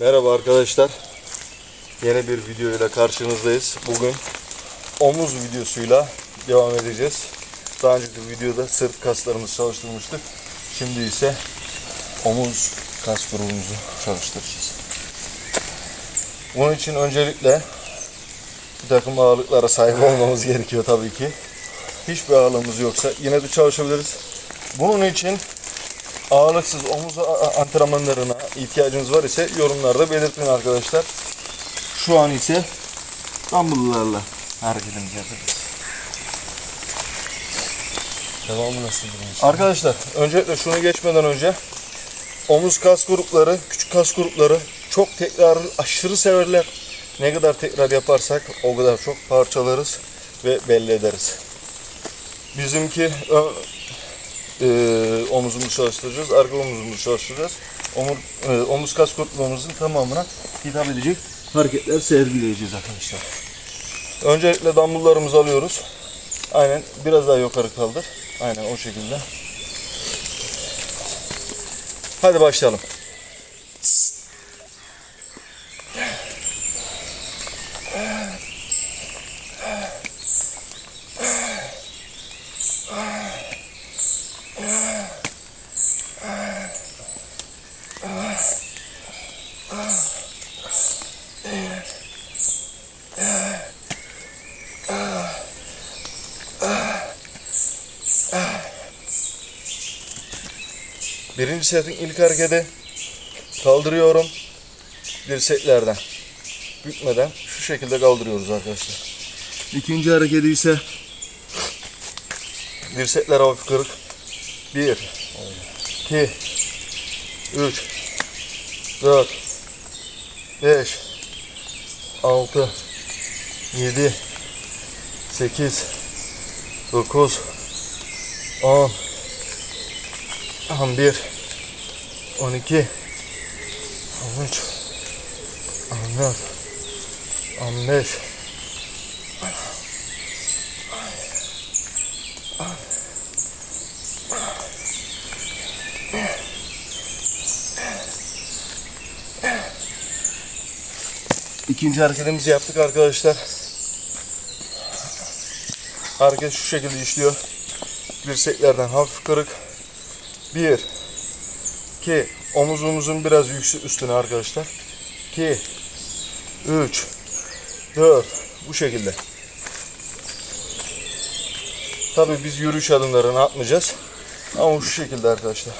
Merhaba arkadaşlar. Yeni bir video ile karşınızdayız. Bugün omuz videosuyla devam edeceğiz. Daha önceki videoda sırt kaslarımızı çalıştırmıştık. Şimdi ise omuz kas grubumuzu çalıştıracağız. Bunun için öncelikle bir takım ağırlıklara sahip olmamız gerekiyor tabii ki. Hiçbir ağırlığımız yoksa yine de çalışabiliriz. Bunun için ağırlıksız omuz antrenmanlarına ihtiyacınız var ise yorumlarda belirtin arkadaşlar. Şu an ise dumbbell'larla hareketimizi yapacağız. Devamı nasıl bunun? Arkadaşlar öncelikle şunu geçmeden önce omuz kas grupları, küçük kas grupları çok tekrar aşırı severler. Ne kadar tekrar yaparsak o kadar çok parçalarız ve belli ederiz. Bizimki e, omuzumuzu çalıştıracağız, arka omuzumuzu çalıştıracağız. Omur, e, omuz kas gruplarımızın tamamına hitap edecek hareketler sergileyeceğiz arkadaşlar. Öncelikle dumbbell'larımızı alıyoruz. Aynen biraz daha yukarı kaldır. Aynen o şekilde. Hadi başlayalım. Birinci setin ilk hareketi kaldırıyorum dirseklerden bükmeden şu şekilde kaldırıyoruz arkadaşlar. İkinci hareketi ise dirsekler hafif kırık. 1 2 3 4 5 6 7 8 9 10 11 12 13 14 15 İkinci hareketimizi yaptık arkadaşlar. Hareket şu şekilde işliyor. Dirseklerden hafif kırık. 1 2 omuzumuzun biraz yüksek üstüne arkadaşlar. 2 3 4 bu şekilde. Tabii biz yürüyüş adımlarını atmayacağız. Ama şu şekilde arkadaşlar.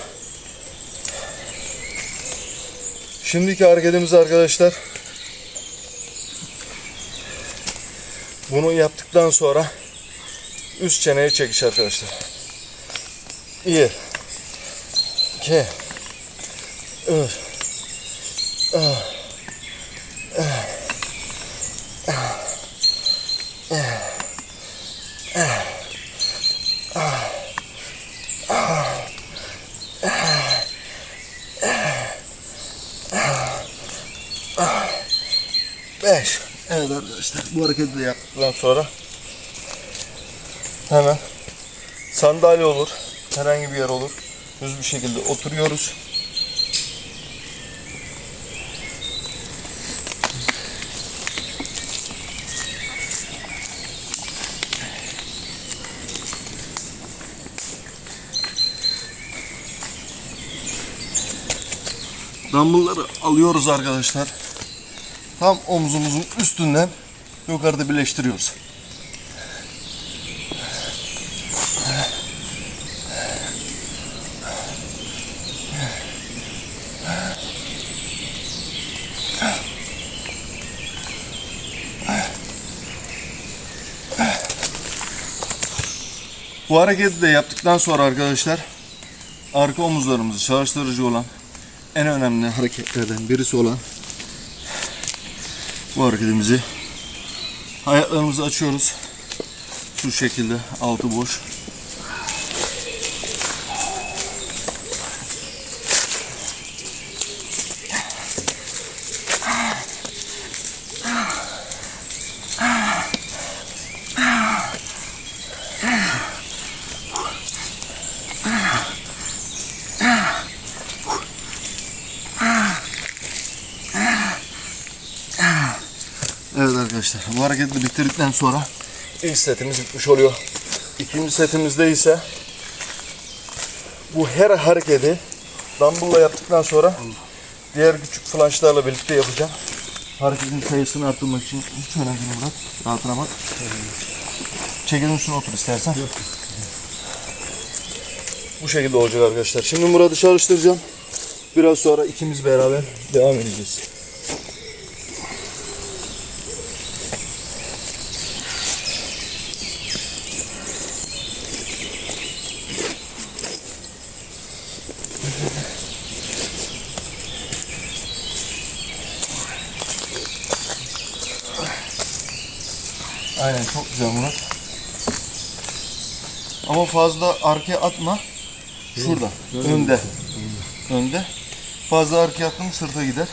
Şimdiki hareketimiz arkadaşlar. Bunu yaptıktan sonra üst çeneye çekiş arkadaşlar. 1 2 3 5 Evet arkadaşlar bu hareketi de yaptıktan sonra hemen sandalye olur herhangi bir yer olur düz bir şekilde oturuyoruz. Dumbbellları alıyoruz arkadaşlar. Tam omzumuzun üstünden yukarıda birleştiriyoruz. Bu hareketi de yaptıktan sonra arkadaşlar arka omuzlarımızı çalıştırıcı olan en önemli hareketlerden birisi olan bu hareketimizi ayaklarımızı açıyoruz. Şu şekilde altı boş. Arkadaşlar. Bu hareketi bitirdikten sonra ilk setimiz bitmiş oluyor. İkinci setimizde ise bu her hareketi dumbbell'la yaptıktan sonra diğer küçük flanşlarla birlikte yapacağım. Hareketin sayısını arttırmak için hiç önemli değil Murat. Rahatına bak. Çekelim üstüne otur istersen. Bu şekilde olacak arkadaşlar. Şimdi Murat'ı çalıştıracağım. Biraz sonra ikimiz beraber devam edeceğiz. Aynen çok güzel Murat. Ama fazla arkaya atma. Şurada. Önde. Önde. Fazla arkaya attın mı sırta gider.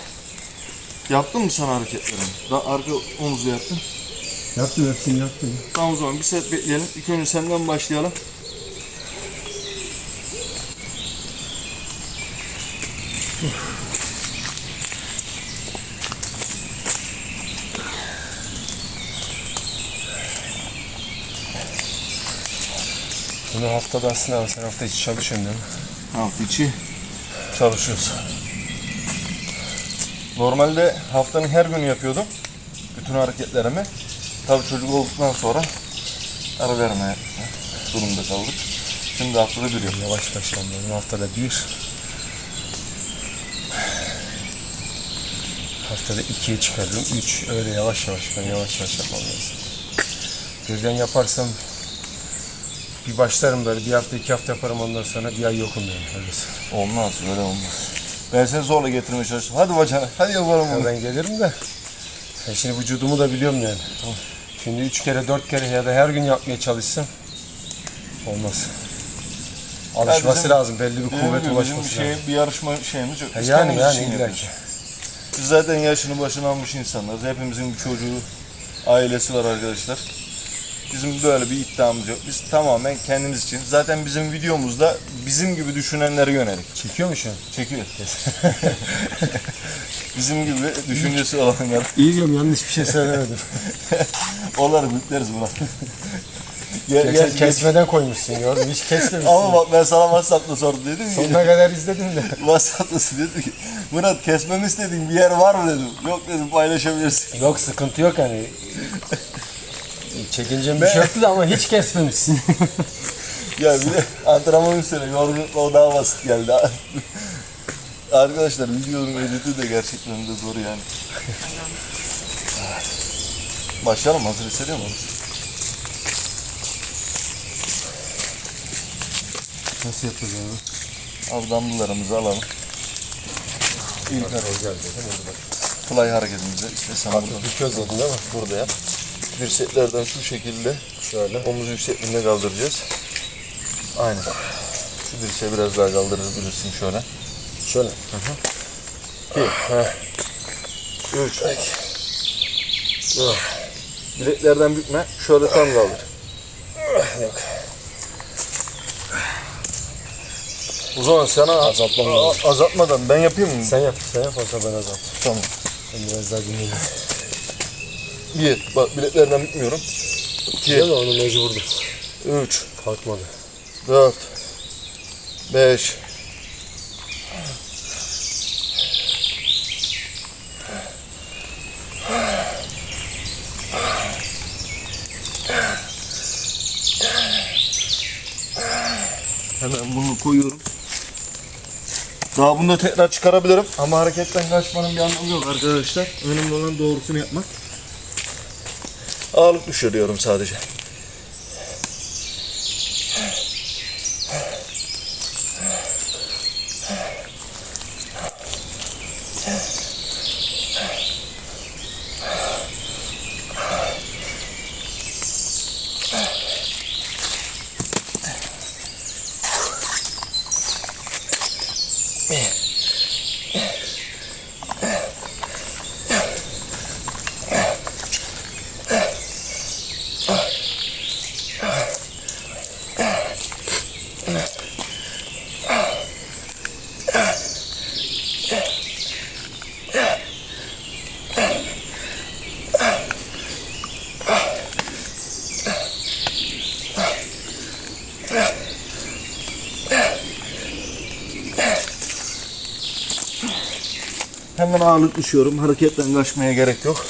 Yaptın mı sen hareketlerini? Daha arka omuzla yaptın. Yaptım hepsini yaptım. Tamam o zaman bir set bekleyelim. İlk önce senden başlayalım. Bunu haftada aslında sen hafta içi çalışıyorsun değil mi? Hafta içi çalışıyoruz. Normalde haftanın her günü yapıyordum. Bütün hareketlerimi. Tabii çocuk olduktan sonra ara vermeye durumda kaldık. Şimdi haftada bir yapıyoruz. Yavaş. Benim haftada bir. Haftada ikiye çıkardım. Üç. Öyle yavaş yavaş. Ben yavaş yavaş yapmam lazım. Birden yaparsam bir başlarım böyle bir hafta iki hafta yaparım ondan sonra bir ay yokum yani. Öyle. Olmaz öyle olmaz. Ben seni zorla getirmeye çalıştım. Hadi bacana hadi yapalım Ya bunu. ben gelirim de. Ben şimdi vücudumu da biliyorum yani. Şimdi üç kere dört kere ya da her gün yapmaya çalışsam olmaz. Alışması bizim- lazım. Belli bir kuvvet Bizim ulaşması şey, lazım. bir yarışma şeyimiz yok. Biz yani kendimiz yani için illa yapıyoruz. ki. Biz zaten yaşını başına almış insanlarız. Hepimizin bir çocuğu, ailesi var arkadaşlar. Bizim böyle bir iddiamız yok. Biz tamamen kendimiz için. Zaten bizim videomuzda bizim gibi düşünenlere yönelik. Çekiyor mu şu an? Çekiyor. bizim gibi düşüncesi olanlar. İyi diyorum yanlış bir şey söylemedim. Onları büyükleriz Murat. Gel, gel, gel. kesmeden koymuşsun gördüm. Hiç kesmemişsin. Ama bak ben sana WhatsApp'ta sordum dedim ki. Sonuna kadar izledim de. WhatsApp'ta dedim ki. Murat kesmemi istediğin bir yer var mı dedim. Yok dedim paylaşabilirsin. Yok sıkıntı yok hani. Çekince bir şey yoktu da ama hiç kesmemişsin. Ya bir de antrenman üstüne yorgunlukla o daha basit geldi. Arkadaşlar videonun editi de gerçekten de zor yani. Başlayalım hazır hissediyor musun? Nasıl yapacağız abi? Abi dumbbelllarımızı alalım. İlk hareket. Fly hareketimizi işte sen buradan Bir köz değil mi? burada yap. Dirseklerden şu şekilde Şöyle. omuz yüksekliğinde kaldıracağız. Aynen. Şu dirseği biraz daha kaldırabilirsin şöyle. Şöyle. Üç. Dört. Bileklerden bükme. Şöyle tam kaldır. Yok. O zaman sana Azaltmam lazım. azaltmadan ben yapayım mı? Sen yap. Sen yap olsa ben azalt. Tamam. Ben biraz daha dinleyeyim. Bir. Bak bileklerden bükmüyorum. Değil mi? Onu mecburdu. Üç. Kalkmadı. Dört. Beş. Hemen bunu koyuyorum. Daha bunu da tekrar çıkarabilirim ama hareketten kaçmanın bir anlamı yok arkadaşlar. Önemli olan doğrusunu yapmak. Ağırlık düşürüyorum sadece. Ağırlık düşüyorum. Hareketten kaçmaya gerek yok.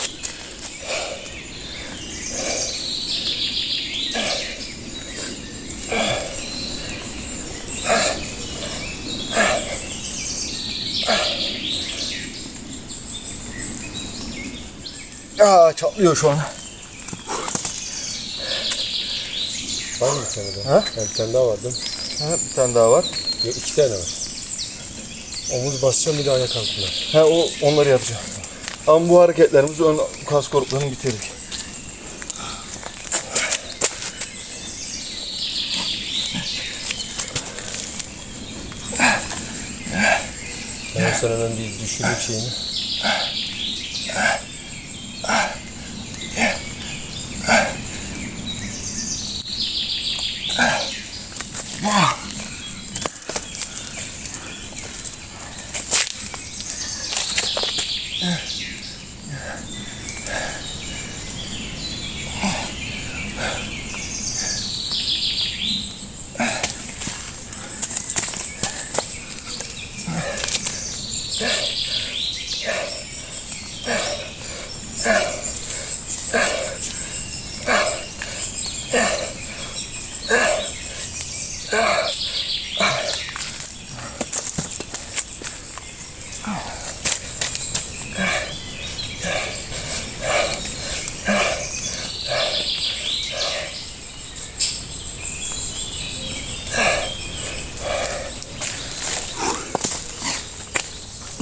Aa çatlıyor şu an. Var mı bir tane daha? Ha? Ha, bir tane daha vardı. Ha, bir tane daha var. Yok, iki tane var. Omuz basacağım bir de ayak altına. He o onları yapacağım. Ama bu hareketlerimiz ön kas gruplarını bitirdik. Ben sana hemen bir düşüreyim şeyini.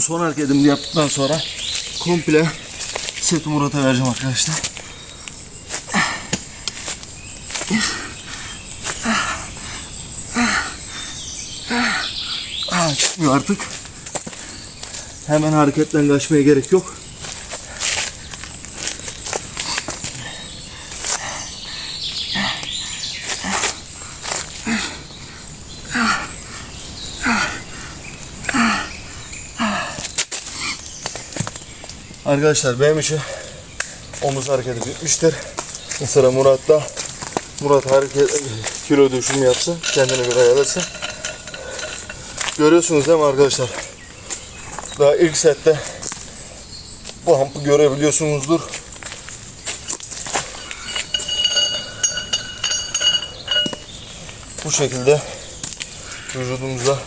Son hareketimi yaptıktan sonra komple seti Murat'a vereceğim arkadaşlar. Aa, çıkmıyor artık. Hemen hareketten kaçmaya gerek yok. Arkadaşlar benim için omuz hareketi bitmiştir. Sıra Murat'ta. Murat hareket kilo düşümü yapsın. Kendine göre ayarlasın. Görüyorsunuz değil mi arkadaşlar? Daha ilk sette bu hampı görebiliyorsunuzdur. Bu şekilde vücudumuzda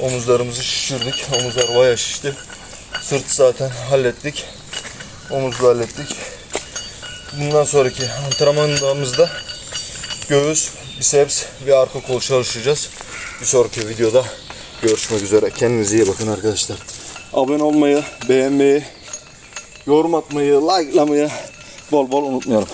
omuzlarımızı şişirdik. Omuzlar bayağı şişti. Sırt zaten hallettik. Omuzla hallettik. Bundan sonraki antrenmanlarımızda göğüs, biceps ve arka kol çalışacağız. Bir sonraki videoda görüşmek üzere. Kendinize iyi bakın arkadaşlar. Abone olmayı, beğenmeyi, yorum atmayı, likelamayı bol bol unutmayalım.